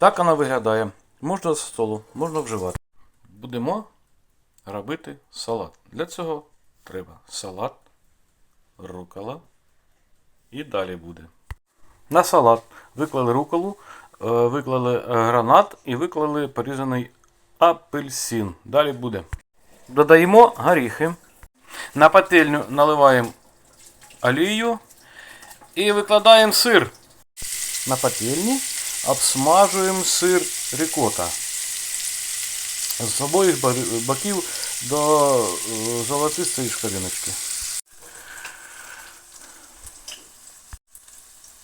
Так вона виглядає. Можна з столу, можна вживати. Будемо робити салат. Для цього треба салат, рукола і далі буде. На салат виклали руколу, е, виклали е, гранат і виклали порізаний апельсин. Далі буде. Додаємо горіхи. На пательню наливаємо олію і викладаємо сир. На пательні обсмажуємо сир рікота. З обоїх боків до е, золотистої шкариночки.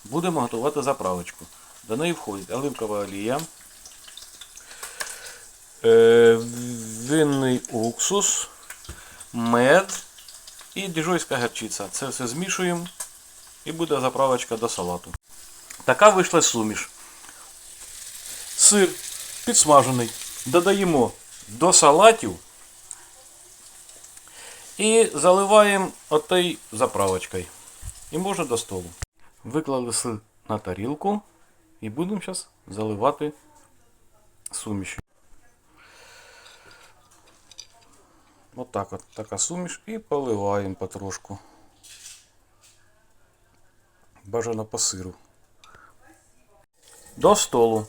Будемо готувати заправочку. До неї входить оливкова олія, е, винний уксус, мед і діжойська гірчиця. Це все змішуємо і буде заправочка до салату. Така вийшла суміш. Сир підсмажений. Додаємо до салатів і заливаємо отей заправочкою. І можна до столу. Виклали сир на тарілку і будемо зараз заливати сумішю. Отак от така суміш і поливаємо потрошку. Бажано по сиру. До столу.